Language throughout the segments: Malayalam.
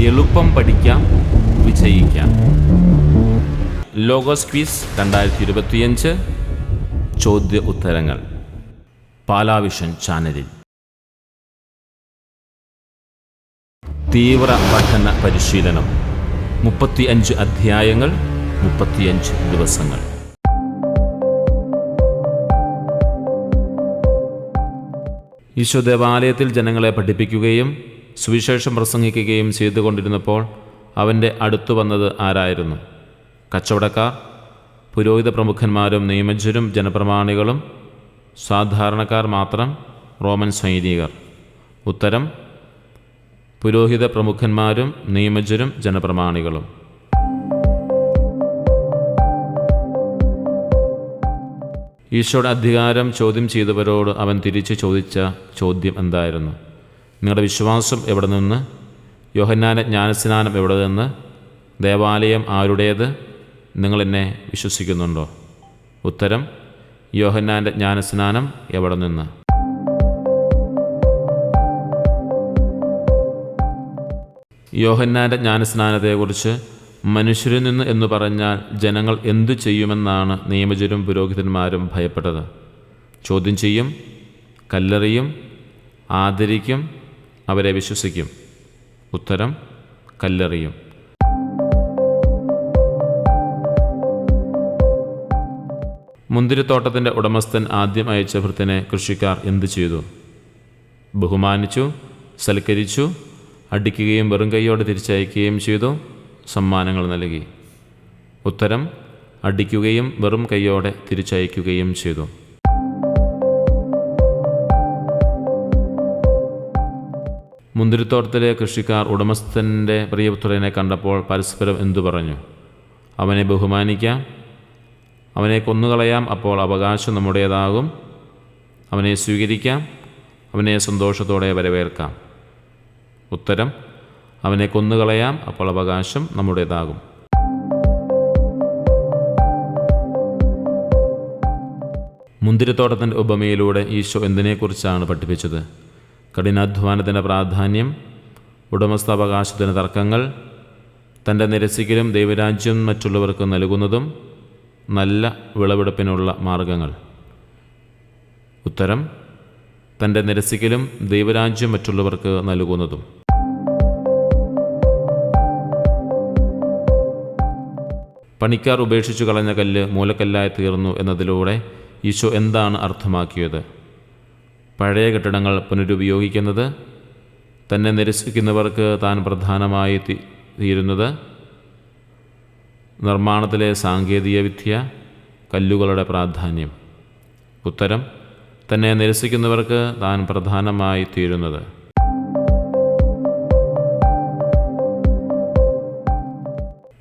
എളുപ്പം പഠിക്കാം വിജയിക്കാം. ലോഗോസ് ക്വിസ് രണ്ടായിരത്തി ഇരുപത്തിയഞ്ച് ചോദ്യ ഉത്തരങ്ങൾ. പാലാവിഷൻ ചാനലിൽ. തീവ്ര പഠന പരിശീലനം. മുപ്പത്തിയഞ്ച് അധ്യായങ്ങൾ മുപ്പത്തിയഞ്ച് ദിവസങ്ങൾ. ഈശോ ദേവാലയത്തിൽ ജനങ്ങളെ പഠിപ്പിക്കുകയും സുവിശേഷം പ്രസംഗിക്കുകയും ചെയ്തുകൊണ്ടിരുന്നപ്പോൾ അവന്റെ അടുത്തു വന്നത് ആരായിരുന്നു? കച്ചവടക്കാർ പുരോഹിത പ്രമുഖന്മാരും നിയമജ്ഞരും ജനപ്രമാണികളും സാധാരണക്കാർ മാത്രം റോമൻ സൈനികർ. ഉത്തരം പുരോഹിത പ്രമുഖന്മാരും നിയമജ്ഞരും ജനപ്രമാണികളും. ഈശോയുടെ അധികാരം ചോദ്യം ചെയ്തവരോട് അവൻ തിരിച്ചു ചോദിച്ച ചോദ്യം എന്തായിരുന്നു? നിങ്ങളുടെ വിശ്വാസം എവിടെ നിന്ന്? യോഹന്നാന ജ്ഞാനസ്നാനം എവിടെ നിന്ന്? ദേവാലയം ആരുടേത്? നിങ്ങൾ എന്നെ വിശ്വസിക്കുന്നുണ്ടോ? ഉത്തരം യോഹന്നാന്റെ ജ്ഞാനസ്നാനം എവിടെ നിന്ന്? യോഹന്നാന്റെ ജ്ഞാനസ്നാനത്തെക്കുറിച്ച് മനുഷ്യരിൽ നിന്ന് എന്ന് പറഞ്ഞാൽ ജനങ്ങൾ എന്തു ചെയ്യുമെന്നാണ് നിയമജരും പുരോഹിതന്മാരും ഭയപ്പെട്ടത്. ചോദ്യം ചെയ്യും കല്ലെറിയും ആദരിക്കും അവരെ വിശ്വസിക്കും. ഉത്തരം കല്ലെറിയും. മുന്തിരിത്തോട്ടത്തിന്റെ ഉടമസ്ഥൻ ആദ്യം അയച്ച ഭൃത്തിനെ കൃഷിക്കാർ എന്തു ചെയ്തു? ബഹുമാനിച്ചു സൽക്കരിച്ചു അടിക്കുകയും വെറും കൈയോടെ തിരിച്ചയക്കുകയും ചെയ്തു സമ്മാനങ്ങൾ നൽകി. ഉത്തരം അടിക്കുകയും വെറും കൈയോടെ തിരിച്ചയക്കുകയും ചെയ്തു. മുന്തിരിത്തോട്ടത്തിലെ കൃഷിക്കാർ ഉടമസ്ഥന്റെ പ്രിയപുത്രനെ കണ്ടപ്പോൾ പരസ്പരം എന്തു പറഞ്ഞു? അവനെ ബഹുമാനിക്കാം. അവനെ കൊന്നുകളയാം. അപ്പോൾ അവകാശം നമ്മുടേതാകും. അവനെ സ്വീകരിക്കാം. അവനെ സന്തോഷത്തോടെ വരവേൽക്കാം. ഉത്തരം അവനെ കൊന്നുകളയാം. അപ്പോൾ അവകാശം നമ്മുടേതാകും. മുന്തിരിത്തോട്ടത്തിന്റെ ഉപമയിലൂടെ ഈശോ എന്തിനെക്കുറിച്ചാണ് പഠിപ്പിച്ചത്? കഠിനാധ്വാനത്തിന്റെ പ്രാധാന്യം ഉടമസ്ഥാവകാശത്തിന് തർക്കങ്ങൾ തന്റെ നിരസിക്കലും ദൈവരാജ്യം മറ്റുള്ളവർക്ക് നൽകുന്നതും നല്ല വിളവെടുപ്പിനുള്ള മാർഗങ്ങൾ. ഉത്തരം തന്റെ നിരസിക്കലും ദൈവരാജ്യം മറ്റുള്ളവർക്ക് നൽകുന്നതും. പണിക്കാർ ഉപേക്ഷിച്ചു കളഞ്ഞ കല്ല് മൂലക്കല്ലായി തീർന്നു എന്നതിലൂടെ ഈശോ എന്താണ് അർത്ഥമാക്കിയത്? പഴയ കെട്ടിടങ്ങൾ പുനരുപയോഗിക്കുന്നത് തന്നെ നിരസിക്കുന്നവർക്ക് താൻ പ്രധാനമായി തീരുന്നത് നിർമ്മാണത്തിലെ സാങ്കേതിക വിദ്യ കല്ലുകളുടെ പ്രാധാന്യം. ഉത്തരം തന്നെ നിരസിക്കുന്നവർക്ക് താൻ പ്രധാനമായി തീരുന്നത്.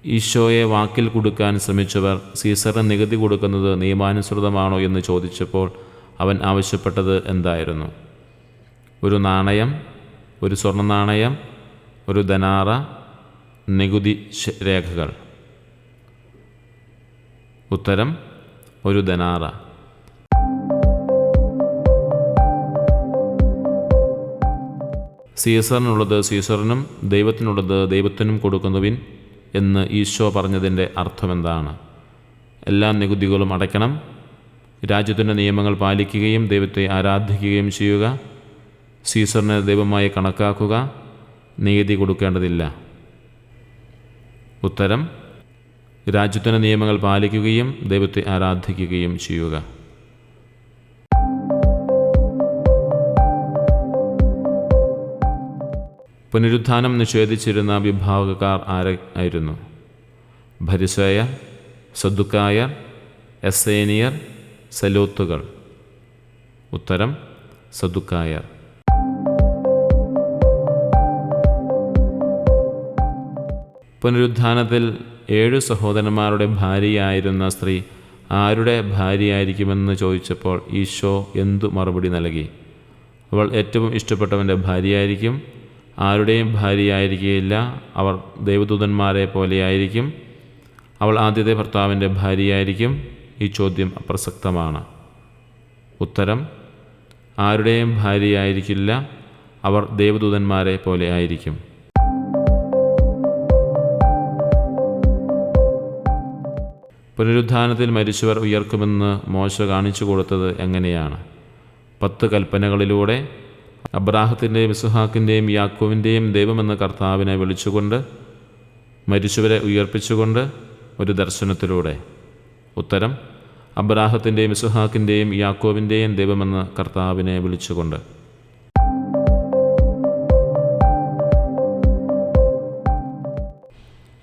ഈശോയെ വാക്കിൽ കൊടുക്കാൻ ശ്രമിച്ചവർ സീസറിന് നികുതി കൊടുക്കുന്നത് നിയമാനുസൃതമാണോ എന്ന് ചോദിച്ചപ്പോൾ അവൻ ആവശ്യപ്പെട്ടത് എന്തായിരുന്നു? ഒരു നാണയം ഒരു സ്വർണ നാണയം ഒരു ധനാറ നികുതി രേഖകൾ. ഉത്തരം ഒരു ധനാറ. സീസറിനുള്ളത് സീസറിനും ദൈവത്തിനുള്ളത് ദൈവത്തിനും കൊടുക്കുന്നുവിൻ എന്ന് ഈശോ പറഞ്ഞതിന്റെ അർത്ഥമെന്താണ്? എല്ലാ നികുതികളും അടയ്ക്കണം രാജ്യത്തിന്റെ നിയമങ്ങൾ പാലിക്കുകയും ദൈവത്തെ ആരാധിക്കുകയും ചെയ്യുക. സീസറിനെ ദൈവമായി കണക്കാക്കുക. നീതി കൊടുക്കേണ്ടതില്ല. ഉത്തരം രാജ്യത്തിന്റെ നിയമങ്ങൾ പാലിക്കുകയും ദൈവത്തെ ആരാധിക്കുകയും ചെയ്യുക. പുനരുത്ഥാനം നിഷേധിച്ചിരുന്ന വിഭാഗക്കാർ ആരെ ആയിരുന്നു? ഭരിസേയർ സദുക്കായർ എസേനിയർ സലോത്തുകൾ. ഉത്തരം സദുക്കായർ പുനരുദ്ധാനത്തിൽ ഏഴു സഹോദരന്മാരുടെ ഭാര്യയായിരുന്ന സ്ത്രീ ആരുടെ ഭാര്യയായിരിക്കുമെന്ന് ചോദിച്ചപ്പോൾ ഈശോ എന്തു മറുപടി നൽകി? അവൾ ഏറ്റവും ഇഷ്ടപ്പെട്ടവന്റെ ഭാര്യയായിരിക്കും. ആരുടെയും ഭാര്യയായിരിക്കുകയില്ല. അവർ ദൈവദൂതന്മാരെ പോലെയായിരിക്കും. അവൾ ആദ്യത്തെ ഭർത്താവിന്റെ ഭാര്യയായിരിക്കും. ഈ ചോദ്യം അപ്രസക്തമാണ്. ഉത്തരം ആരുടെയും ഭാര്യയായിരിക്കില്ല അവർ ദേവദൂതന്മാരെ പോലെ ആയിരിക്കും. പുനരുദ്ധാനത്തിൽ മരിച്ചവർ ഉയർക്കുമെന്ന് മോശ കാണിച്ചു കൊടുത്തത് എങ്ങനെയാണ്? പത്ത് കൽപ്പനകളിലൂടെ അബ്രാഹത്തിന്റെയും ഇസുഹാക്കിന്റെയും യാക്കോവിന്റെയും ദൈവമെന്ന കർത്താവിനെ വിളിച്ചുകൊണ്ട് മരിച്ചവരെ ഉയർപ്പിച്ചുകൊണ്ട് ഒരു ദർശനത്തിലൂടെ. ഉത്തരം അബ്രാഹത്തിന്റെയും ഇസുഹാക്കിന്റെയും യാക്കോവിന്റെയും ദൈവമെന്ന് കർത്താവിനെ വിളിച്ചുകൊണ്ട്.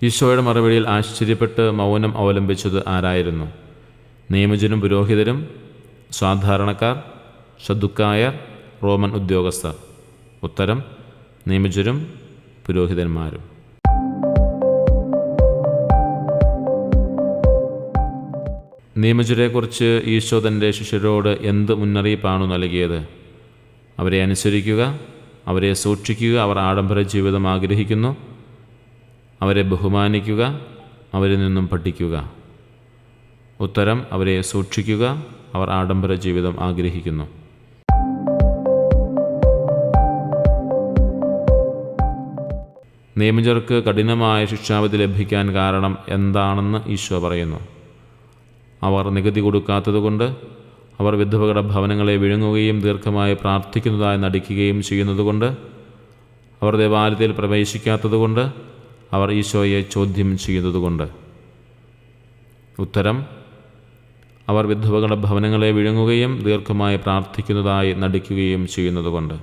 ഈശോയുടെ മറുപടിയിൽ ആശ്ചര്യപ്പെട്ട് മൗനം അവലംബിച്ചത് ആരായിരുന്നു? നിയമജനും പുരോഹിതരും സാധാരണക്കാർ ശതുക്കായർ റോമൻ ഉദ്യോഗസ്ഥർ. ഉത്തരം നിയമജരും പുരോഹിതന്മാരും. നിയമജരെക്കുറിച്ച് ഈശോ തന്റെ ശിഷ്യരോട് എന്ത് മുന്നറിയിപ്പാണ് നൽകിയത്? അവരെ അനുസരിക്കുക അവരെ സൂക്ഷിക്കുക അവർ ആഡംബര ജീവിതം ആഗ്രഹിക്കുന്നു. അവരെ ബഹുമാനിക്കുക അവരിൽ നിന്നും പഠിക്കുക. ഉത്തരം അവരെ സൂക്ഷിക്കുക അവർ ആഡംബര ജീവിതം ആഗ്രഹിക്കുന്നു. നിയമജർക്ക് കഠിനമായ ശിക്ഷാവിധി ലഭിക്കാൻ കാരണം എന്താണെന്ന് ഈശോ പറയുന്നു. അവർ നികുതി കൊടുക്കാത്തതുകൊണ്ട് അവർ വിധവകട ഭവനങ്ങളെ വിഴുങ്ങുകയും ദീർഘമായി പ്രാർത്ഥിക്കുന്നതായി നടിക്കുകയും ചെയ്യുന്നതുകൊണ്ട് അവർ ദേവാലയത്തിൽ പ്രവേശിക്കാത്തതുകൊണ്ട് അവർ ഈശോയെ ചോദ്യം ചെയ്യുന്നതുകൊണ്ട് ഉത്തരം അവർ വിധവകളുടെ ഭവനങ്ങളെ വിഴുങ്ങുകയും ദീർഘമായി പ്രാർത്ഥിക്കുന്നതായി നടിക്കുകയും ചെയ്യുന്നതുകൊണ്ട്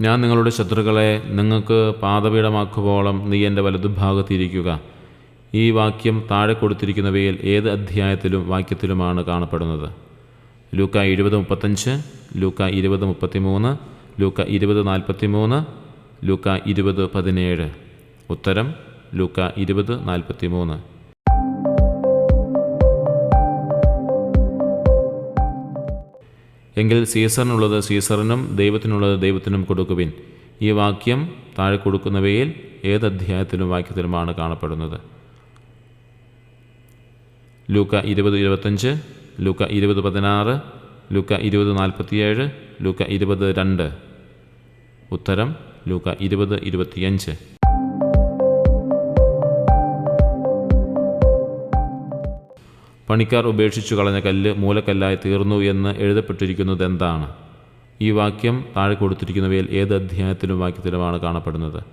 ഞാൻ നിങ്ങളുടെ ശത്രുക്കളെ നിങ്ങൾക്ക് പാതപീഠമാക്കുവോളം നീ എന്റെ വലതുഭാഗത്തിരിക്കുക. ഈ വാക്യം താഴെ കൊടുത്തിരിക്കുന്നവയിൽ ഏത് അധ്യായത്തിലും വാക്യത്തിലുമാണ് കാണപ്പെടുന്നത്? ലൂക്ക ഇരുപത് മുപ്പത്തഞ്ച് ലൂക്ക ഇരുപത് മുപ്പത്തിമൂന്ന് ലൂക്ക ഇരുപത് നാൽപ്പത്തി മൂന്ന് ലൂക്ക ഇരുപത് പതിനേഴ്. ഉത്തരം ലൂക്ക ഇരുപത് നാൽപ്പത്തി എങ്കിൽ സീസറിനുള്ളത് സീസറിനും ദൈവത്തിനുള്ളത് ദൈവത്തിനും കൊടുക്കുവിൻ. ഈ വാക്യം താഴെ കൊടുക്കുന്നവയിൽ ഏത് അധ്യായത്തിലും വാക്യത്തിലുമാണ് കാണപ്പെടുന്നത്? ലൂക്ക ഇരുപത് ഇരുപത്തഞ്ച് ലൂക്ക ഇരുപത് പതിനാറ് ലൂക്ക ഇരുപത് നാൽപ്പത്തിയേഴ് ലൂക്ക ഇരുപത് രണ്ട്. ഉത്തരം ലൂക്ക ഇരുപത് ഇരുപത്തിയഞ്ച്. പണിക്കാർ ഉപേക്ഷിച്ചു കളഞ്ഞ കല്ല് മൂലക്കല്ലായി തീർന്നു എന്ന് എഴുതപ്പെട്ടിരിക്കുന്നത് എന്താണ്? ഈ വാക്യം താഴെ കൊടുത്തിരിക്കുന്നവയിൽ ഏത് അധ്യായത്തിലും വാക്യത്തിലുമാണ് കാണപ്പെടുന്നത്?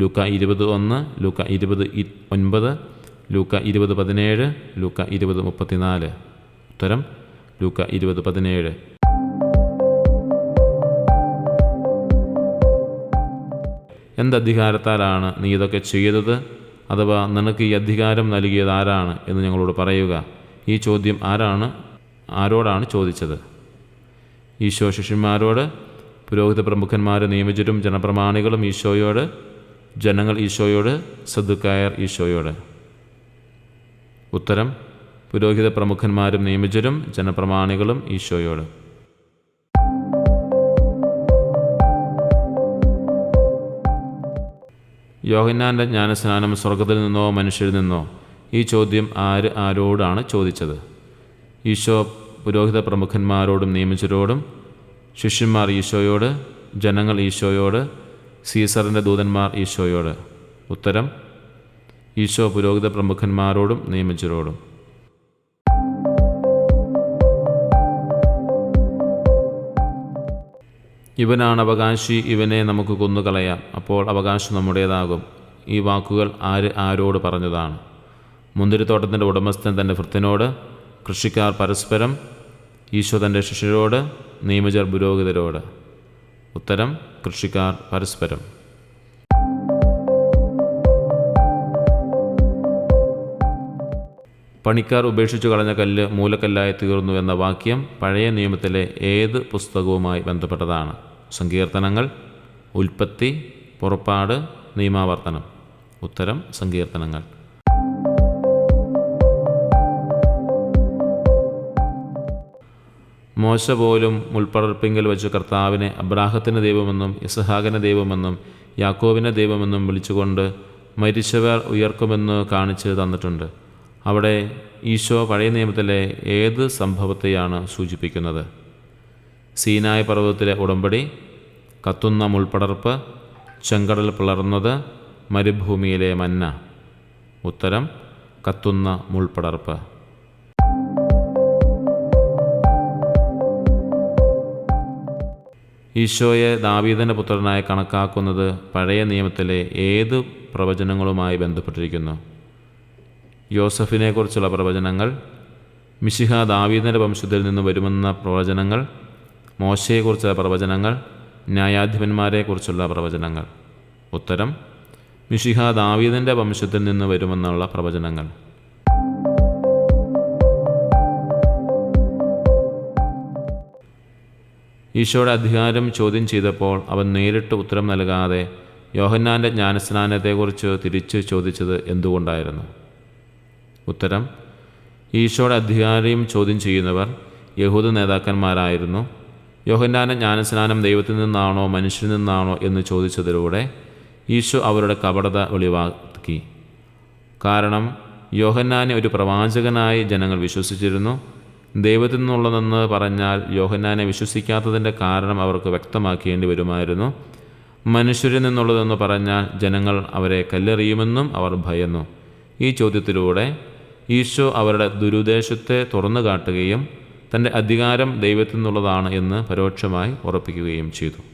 ലൂക്ക ഇരുപത് ഒന്ന് ലൂക്ക ഇരുപത് ഒൻപത് ലൂക്ക ഇരുപത് പതിനേഴ് ലൂക്ക ഇരുപത് മുപ്പത്തിനാല്. ഉത്തരം ലൂക്ക ഇരുപത് പതിനേഴ്. എന്തധികാരത്താലാണ് നീ ഇതൊക്കെ ചെയ്തത്? അഥവാ നിനക്ക് ഈ അധികാരം നൽകിയത് ആരാണ് എന്ന് ഞങ്ങളോട് പറയുക. ഈ ചോദ്യം ആരാണ്? ആരോടാണ് ചോദിച്ചത്? ഈശോ ശിഷ്യന്മാരോട് പുരോഹിത പ്രമുഖന്മാരെ നിയമിച്ചിട്ടും ജനപ്രമാണികളും ഈശോയോട് ജനങ്ങൾ ഈശോയോട് സദുക്കായർ ഈശോയോട്. ഉത്തരം പുരോഹിത പ്രമുഖന്മാരും നിയമിച്ചരും ജനപ്രമാണികളും ഈശോയോട്. യോഹന്നാന്റെ ജ്ഞാനസ്നാനം സ്വർഗത്തിൽ നിന്നോ മനുഷ്യരിൽ നിന്നോ ഈ ചോദ്യം ആര് ആരോടാണ് ചോദിച്ചത്? ഈശോ പുരോഹിത പ്രമുഖന്മാരോടും നിയമിച്ചവരോടും ശിഷ്യന്മാർ ഈശോയോട് ജനങ്ങൾ ഈശോയോട് സീസറിന്റെ ദൂതന്മാർ ഈശോയോട്. ഉത്തരം ഈശോ പുരോഹിത പ്രമുഖന്മാരോടും നിയമിച്ചവരോടും. ഇവനാണ് അവകാശി ഇവനെ നമുക്ക് കൊന്നുകളയാം. അപ്പോൾ അവകാശം നമ്മുടേതാകും. ഈ വാക്കുകൾ ആര് ആരോട് പറഞ്ഞതാണ്? മുന്തിരിത്തോട്ടത്തിന്റെ ഉടമസ്ഥൻ തന്റെ ഭൃത്യനോട് കൃഷിക്കാർ പരസ്പരം ഈശോ തന്റെ ശിഷ്യരോട് നിയമജർ പുരോഹിതരോട്. ഉത്തരം കൃഷിക്കാർ പരസ്പരം. പണിക്കാർ ഉപേക്ഷിച്ചു കളഞ്ഞ കല്ല് മൂലക്കല്ലായി തീർന്നു എന്ന വാക്യം പഴയ നിയമത്തിലെ ഏത് പുസ്തകവുമായി ബന്ധപ്പെട്ടതാണ്? സങ്കീർത്തനങ്ങൾ ഉൽപ്പത്തി പുറപ്പാട് നിയമാവർത്തനം. ഉത്തരം സങ്കീർത്തനങ്ങൾ. മോശ പോലും മുൾപ്പടർപ്പിങ്കൽ വെച്ച് കർത്താവിനെ അബ്രാഹത്തിന്റെ ദൈവമെന്നും ഇസഹാകിന്റെ ദൈവമെന്നും യാക്കോബിന്റെ ദൈവമെന്നും വിളിച്ചുകൊണ്ട് മരിച്ചവർ ഉയർക്കുമെന്ന് കാണിച്ച് തന്നിട്ടുണ്ട്. അവിടെ ഈശോ പഴയ നിയമത്തിലെ ഏത് സംഭവത്തെയാണ് സൂചിപ്പിക്കുന്നത്? സീനായ പർവതത്തിലെ ഉടമ്പടി കത്തുന്ന മുൾപ്പടർപ്പ് ചെങ്കടൽ പിളർന്നത് മരുഭൂമിയിലെ മന്ന. ഉത്തരം കത്തുന്ന മുൾപ്പടർപ്പ്. ഈശോയെ ദാവീദന്റെ പുത്രനായി കണക്കാക്കുന്നത് പഴയ നിയമത്തിലെ ഏത് പ്രവചനങ്ങളുമായി ബന്ധപ്പെട്ടിരിക്കുന്നു? യോസഫിനെക്കുറിച്ചുള്ള പ്രവചനങ്ങൾ മിശിഹ ദാവീദിന്റെ വംശത്തിൽ നിന്ന് വരുമെന്ന പ്രവചനങ്ങൾ മോശയെക്കുറിച്ചുള്ള പ്രവചനങ്ങൾ ന്യായാധിപന്മാരെക്കുറിച്ചുള്ള പ്രവചനങ്ങൾ. ഉത്തരം മിശിഹ ദാവീദിന്റെ വംശത്തിൽ നിന്ന് വരുമെന്നുള്ള പ്രവചനങ്ങൾ. ഈശോയുടെ അധികാരം ചോദ്യം ചെയ്തപ്പോൾ അവൻ നേരിട്ട് ഉത്തരം നൽകാതെ യോഹന്നാന്റെ ജ്ഞാനസ്നാനത്തെക്കുറിച്ച് തിരിച്ച് ചോദിച്ചത് എന്തുകൊണ്ടായിരുന്നു? ഉത്തരം ഈശോയുടെ അധികാരം ചോദ്യം ചെയ്യുന്നവർ യഹൂദ നേതാക്കന്മാരായിരുന്നു. യോഹന്നാന്റെ ജ്ഞാനസ്നാനം ദൈവത്തിൽ നിന്നാണോ മനുഷ്യരിൽ നിന്നാണോ എന്ന് ചോദിച്ചതിലൂടെ ഈശോ അവരുടെ കപടത ഒളിവാക്കി കാരണം യോഹന്നാനെ ഒരു പ്രവാചകനായി ജനങ്ങൾ വിശ്വസിച്ചിരുന്നു. ദൈവത്തിൽ നിന്നുള്ളതെന്ന് പറഞ്ഞാൽ യോഹന്നാനെ വിശ്വസിക്കാത്തതിന്റെ കാരണം അവർക്ക് വ്യക്തമാക്കേണ്ടി വരുമായിരുന്നു. മനുഷ്യരിൽ നിന്നുള്ളതെന്ന് പറഞ്ഞാൽ ജനങ്ങൾ അവരെ കല്ലെറിയുമെന്നും അവർ ഭയന്നു. ഈ ചോദ്യത്തിലൂടെ ഈശോ അവരുടെ ദുരുദ്ദേശത്തെ തുറന്നു കാട്ടുകയും തന്റെ അധികാരം ദൈവത്തിൽ നിന്നുള്ളതാണ് എന്ന് പരോക്ഷമായി ഉറപ്പിക്കുകയും ചെയ്തു.